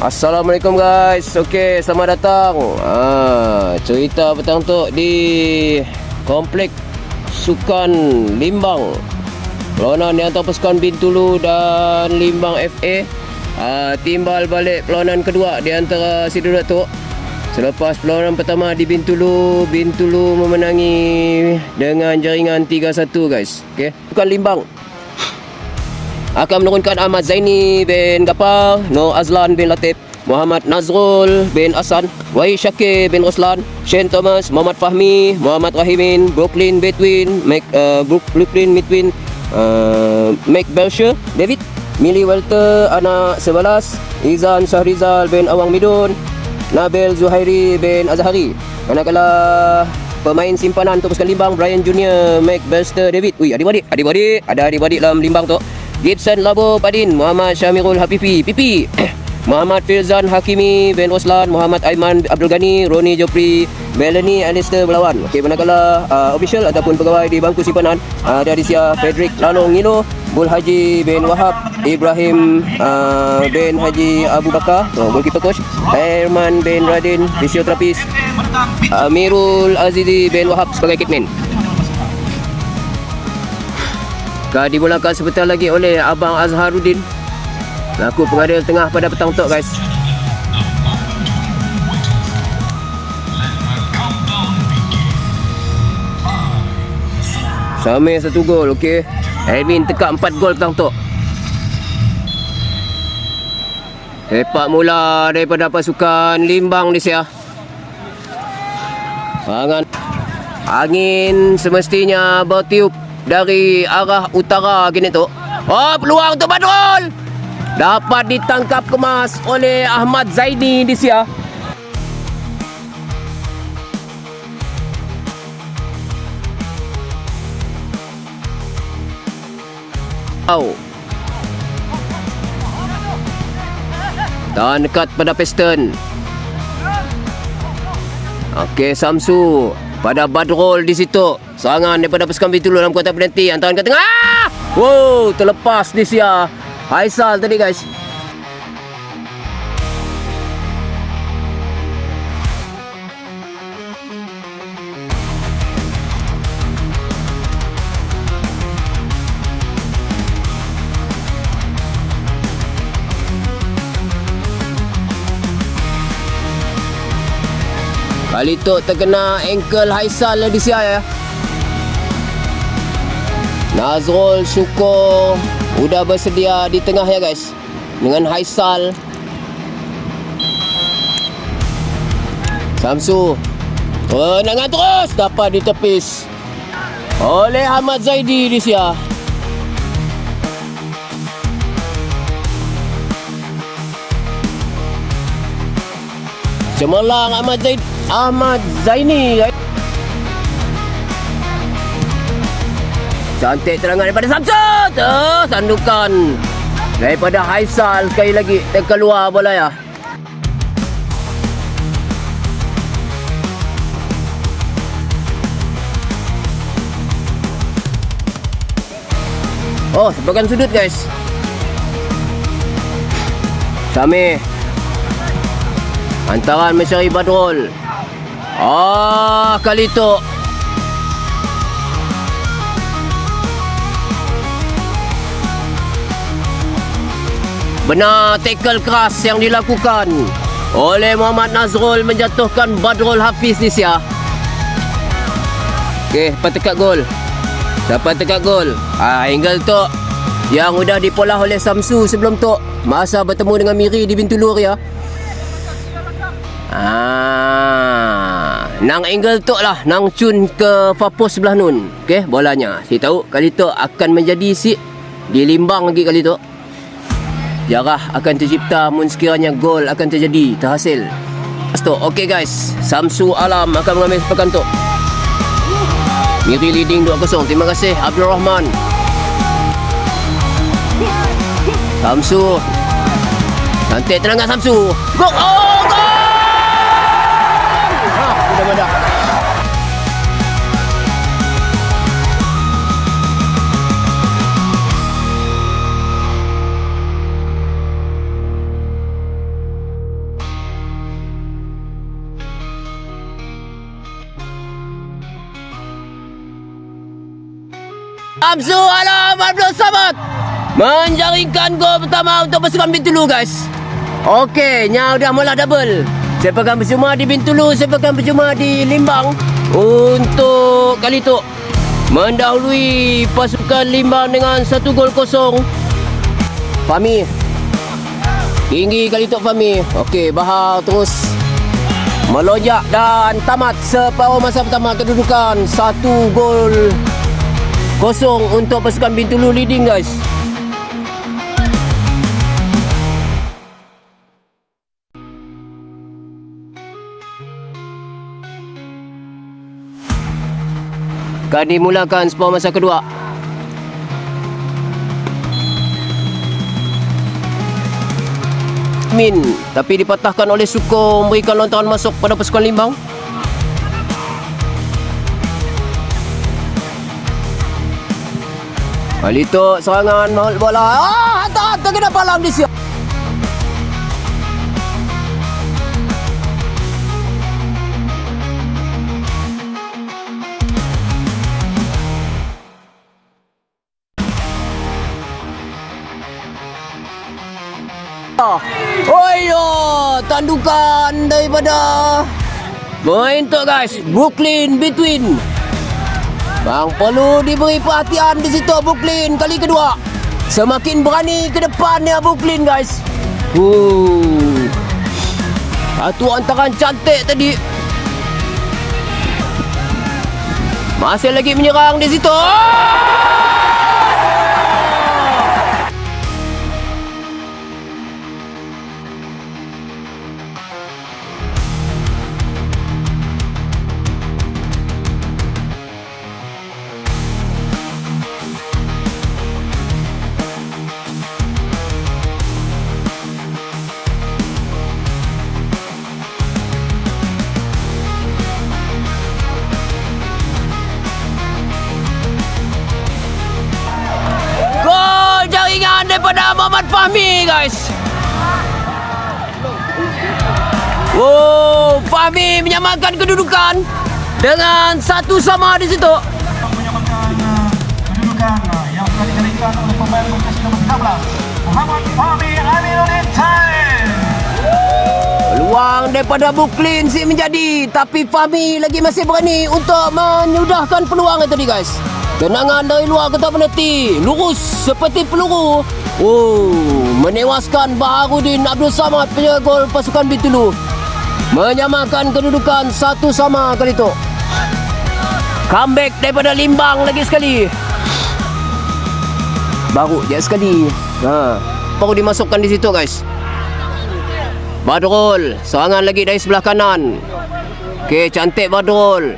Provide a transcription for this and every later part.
Assalamualaikum guys. Okey, selamat datang. Ah, cerita petang tu di Komplek Sukan Limbang. Perlawanan di antara pasukan Bintulu dan Limbang FA. Ah, timbal balik perlawanan kedua di antara Sidu Datuk. Selepas perlawanan pertama di Bintulu, Bintulu memenangi dengan jaringan 3-1 guys. Okey. Sukan Limbang akan menurunkan Ahmad Zaini bin Gapar, Nur Azlan bin Latif, Muhammad Nazrul bin Asan, Wahid Syakir bin Roslan, Shane Thomas, Muhammad Fahmi, Muhammad Rahimin, Brooklyn Between, Mac, uh, Brook- Brooklyn Between, uh, Mac Belcher, David, Millie Welter, anak 11, Izan Syahrizal bin Awang Midun, Nabil Zuhairi bin Azhari. Manakala pemain simpanan untuk pasukan Limbang Brian Junior, Mac Belster, David. Ui, adik-adik, adik-adik, ada adik-adik dalam Limbang tu. Gibson Labo Padin, Muhammad Syamirul Hafifi, Pipi. Muhammad Firzan Hakimi bin Roslan, Muhammad Aiman Abdul Ghani, Roni Jopri, Melanie Alistair Belawan. Okey, manakala uh, official ataupun pegawai di bangku simpanan uh, dari Sia Frederick Lalong Ngilo, Bul Haji bin Wahab, Ibrahim uh, bin Haji Abu Bakar, oh, goalkeeper coach, Herman bin Radin, fisioterapis, Amirul Azizi bin Wahab sebagai kitman. Akan dimulakan sebentar lagi oleh Abang Azharuddin. Laku pengadil tengah pada petang tok guys. Samir satu gol okey. Elvin tekak empat gol petang tok. Sepak mula daripada pasukan Limbang di Sia Angan Angin semestinya bertiup dari arah utara gini tu. Oh, peluang untuk Badrul. Dapat ditangkap kemas oleh Ahmad Zaini di sia. Oh. Dan dekat pada piston. Okey, Samsu pada Badrul di situ. Serangan daripada pasukan Bintulu dalam kotak penalti. Antaran ke tengah. Wow, terlepas di sia. Haisal tadi guys. Kali tu terkena ankle Haisal di sia ya. Nazrul syukur. Udah bersedia di tengah ya guys. Dengan Haisal. Samsu. Tenangan terus Dapat ditepis Oleh Ahmad Zaidi di sia Cemerlang Ahmad Zaid Ahmad Zaini guys Cantik terangan daripada Samsud. Oh, sandukan daripada Haisal sekali lagi terkeluar bola ya. Oh, sebagian sudut guys. Sami. Antaran mencari Badrul. Ah, kali tu Benar tackle keras yang dilakukan oleh Muhammad Nazrul menjatuhkan Badrul Hafiz ni sia. Okey, siapa tekat gol? Siapa tekat gol? Ah, angle tu yang sudah dipolah oleh Samsu sebelum tu masa bertemu dengan Miri di Bintulur ya. Ah, nang angle tu lah, nang cun ke Fapos sebelah nun. Okey, bolanya. Saya tahu kali tu akan menjadi si di limbang lagi kali tu. Jarah akan tercipta mun sekiranya gol akan terjadi, terhasil. Astu, okey guys. Samsu Alam akan mengambil sepakan tu. Miri leading 2-0. Terima kasih Abdul Rahman. Samsu. Cantik terangan Samsu. Gol! Oh, gol! Amsu alam Abdul Samad Menjaringkan gol pertama untuk pasukan Bintulu guys. Okey, nya dah mula double. Saya akan berjumpa di Bintulu Saya akan berjumpa di Limbang. Untuk kali tu Mendahului pasukan Limbang dengan satu gol kosong. Fahmi. Tinggi kali tu Fahmi. Okey, Bahar terus. Melonjak dan tamat separuh masa pertama kedudukan. Satu gol kosong untuk pasukan Bintulu leading guys. Akan dimulakan separuh masa kedua. Min tapi dipatahkan oleh Suko memberikan lontaran masuk pada pasukan Limbang. Kali tu serangan mahal bola. Ah, hantar hantar kena palang di sini. Oh yo, tandukan daripada Main tu guys, Brooklyn between Bang perlu diberi perhatian di situ Brooklyn kali kedua. Semakin berani ke depannya Brooklyn guys. Uh. Satu antaran cantik tadi. Masih lagi menyerang di situ. Gol Fahmi guys. Wow, Fahmi menyamakan kedudukan dengan satu sama di situ. menyamakan kedudukan yang telah dikendalikan oleh pemain bekas nombor 13 Muhammad Fahmi Aminuddin Tain. Peluang daripada Brooklyn si menjadi tapi Fahmi lagi masih berani untuk menyudahkan peluang itu tadi guys. Tenangan dari luar kotak penalti lurus seperti peluru. Oh, menewaskan Baharudin Abdul Samad punya gol pasukan Bintulu. Menyamakan kedudukan satu sama kali itu. Comeback daripada Limbang lagi sekali. Baru je sekali. Ha, baru dimasukkan di situ guys. Badrul Serangan lagi dari sebelah kanan Okey cantik Badrul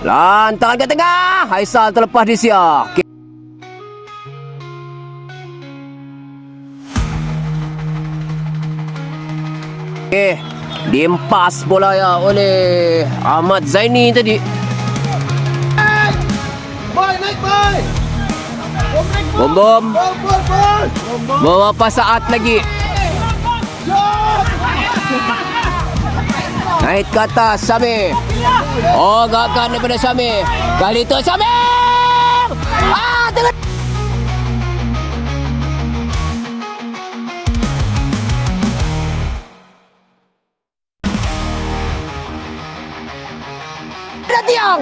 Lantaran ke tengah? Haisal terlepas di sia. Okey. Diempas bola ya oleh Ahmad Zaini tadi. Boy, naik boy. Bom bom. Bol. Beberapa saat lagi Naik ke atas Samir Oh gerakan daripada Samir Kali tu Samir Ah tengah Ada tiang!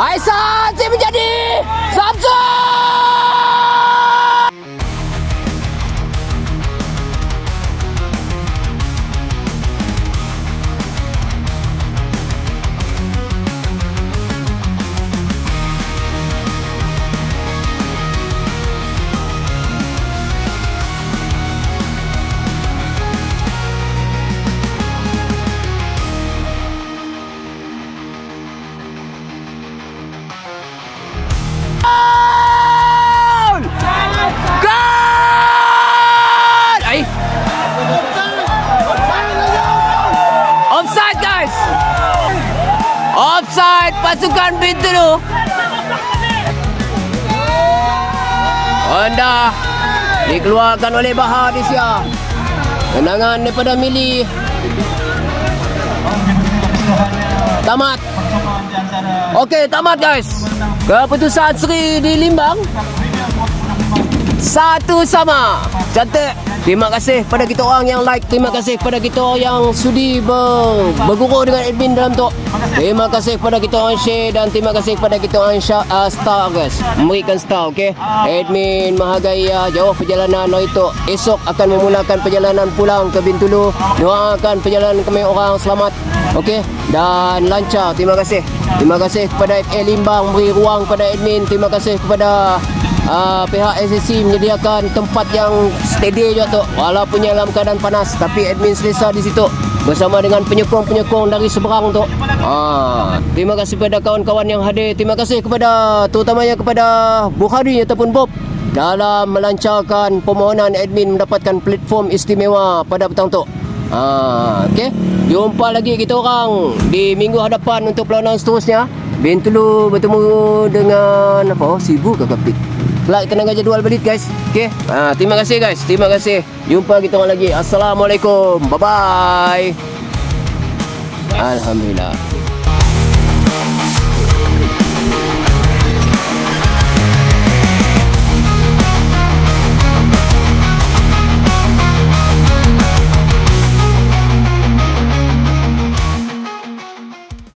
Aisan si menjadi Samsung pasukan Bintulu. Honda dikeluarkan oleh Bahar di sia. Tenangan daripada Mili. Tamat. Okey, tamat guys. Keputusan Sri di Limbang satu sama. Cantik. Terima kasih pada kita orang yang like. Terima kasih pada kita orang yang sudi ber, bergurau dengan admin dalam tu. Terima kasih pada kita orang share dan terima kasih pada kita orang uh, star guys. Memberikan star okey. Admin menghargai uh, jauh perjalanan hari tu. Esok akan memulakan perjalanan pulang ke Bintulu. Doakan perjalanan kami orang selamat. Okey dan lancar. Terima kasih. Terima kasih kepada FA Limbang beri ruang kepada admin. Terima kasih kepada uh, pihak SSC menyediakan tempat yang steady juga tu walaupun dalam keadaan panas tapi admin selesa di situ bersama dengan penyokong-penyokong dari seberang tu ah, terima kasih kepada kawan-kawan yang hadir terima kasih kepada terutamanya kepada Bukhari ataupun Bob dalam melancarkan permohonan admin mendapatkan platform istimewa pada petang tu Ah, okey. Jumpa lagi kita orang di minggu hadapan untuk perlawanan seterusnya. Bintulu bertemu dengan apa? Oh, sibuk ke kapit? Kita nak jadual balik guys. Okey. Ah, terima kasih guys. Terima kasih. Jumpa kita orang lagi. Assalamualaikum. Bye bye. Alhamdulillah.